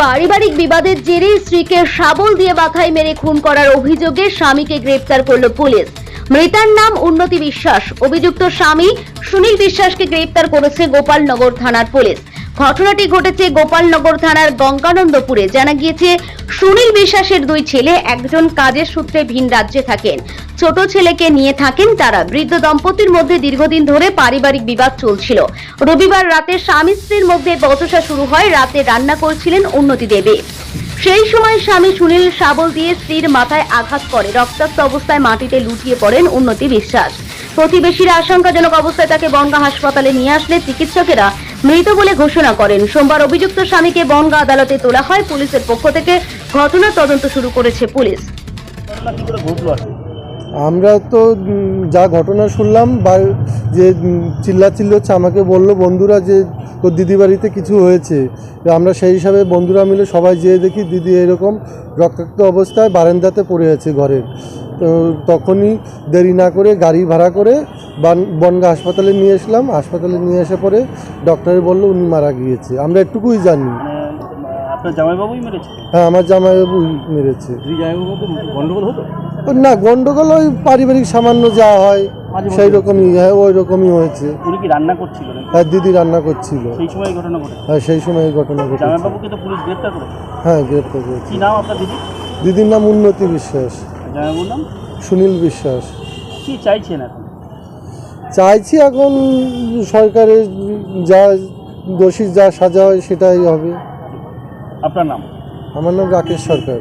পারিবারিক বিবাদের জেরে স্ত্রীকে শাবল দিয়ে মাথায় মেরে খুন করার অভিযোগে স্বামীকে গ্রেপ্তার করল পুলিশ। মৃতার নাম উন্নতি বিশ্বাস। অভিযুক্ত স্বামী সুনীল বিশ্বাসকে গ্রেপ্তার করেছে গোপালনগর থানার পুলিশ। ঘটনাটি ঘটেছে গোপালনগর থানার গঙ্গানন্দপুরে। জানা গিয়েছে, সুনীল বিশ্বাসের দুই ছেলে একজন কাজের সূত্রে ভিন রাজ্যে থাকেন। ছোট ছেলেকে নিয়ে থাকেন তারা। বৃদ্ধ দম্পতির মধ্যে দীর্ঘদিন ধরে পারিবারিক বিবাদ চলছিল। রবিবার রাতে স্বামী স্ত্রীর মধ্যে বচসা শুরু হয়। রাতে রান্না করছিলেন উন্নতি দেবী। সেই সময় স্বামী সুনীল শাবল দিয়ে স্ত্রীর মাথায় আঘাত করে। রক্তাক্ত অবস্থায় মাটিতে লুটিয়ে পড়েন উন্নতি বিশ্বাস। প্রতিবেশীরা আশঙ্কাজনক অবস্থায় তাকে বনগা হাসপাতালে নিয়ে আসলে চিকিৎসকেরা মৃত বলে ঘোষণা করেন। সোমবার অভিযুক্ত স্বামীকে বনগা আদালতে তোলা হয়। পুলিশের পক্ষ থেকে ঘটনা তদন্ত শুরু করেছে পুলিশ। আমরা তো যা ঘটনা শুনলাম বা যে চিল্লাচিল্লি হচ্ছে আমাকে বলল বন্ধুরা যে তোর দিদি বাড়িতে কিছু হয়েছে। আমরা সেই হিসাবে বন্ধুরা মিলে সবাই যেয়ে দেখি দিদি এরকম রক্তাক্ত অবস্থায় বারান্দাতে পড়ে আছে ঘরের। তো তখনই দেরি না করে গাড়ি ভাড়া করে বান- বনগা হাসপাতালে নিয়ে এসলাম। হাসপাতালে নিয়ে এসে পরে ডক্টরে বলল উনি মারা গিয়েছে। আমরা একটুকুই জানি। মানে আপনার জামাইবাবুই মেরেছে? হ্যাঁ আমার জামাইবাবু মেরেছে। দুই জামাইবাবুর গন্ডগোল হতো? না গন্ডগোল ওই পারিবারিক সামান্য যা হয় সেই রকমই হ্যাঁ ওই রকমই হয়েছে। উনি কি রান্না করছিল হ্যাঁ দিদি রান্না করছিল। সেই সময় ঘটনা ঘটেছে? হ্যাঁ সেই সময় ঘটনা ঘটেছে। জামাইবাবুকে তো পুলিশ গ্রেপ্তার করেছে। হ্যাঁ গ্রেপ্তার করেছে। কি নাম আপনার দিদি দিদির নাম উন্নতি বিশ্বাস। জামাইবাবুর নাম? সুনীল বিশ্বাস। কি চাইছেন এখন? চাইছি এখন সরকারের যা দোষী যা সাজা হয় সেটাই হবে। আপনার নাম? আমার নাম রাকেশ সরকার।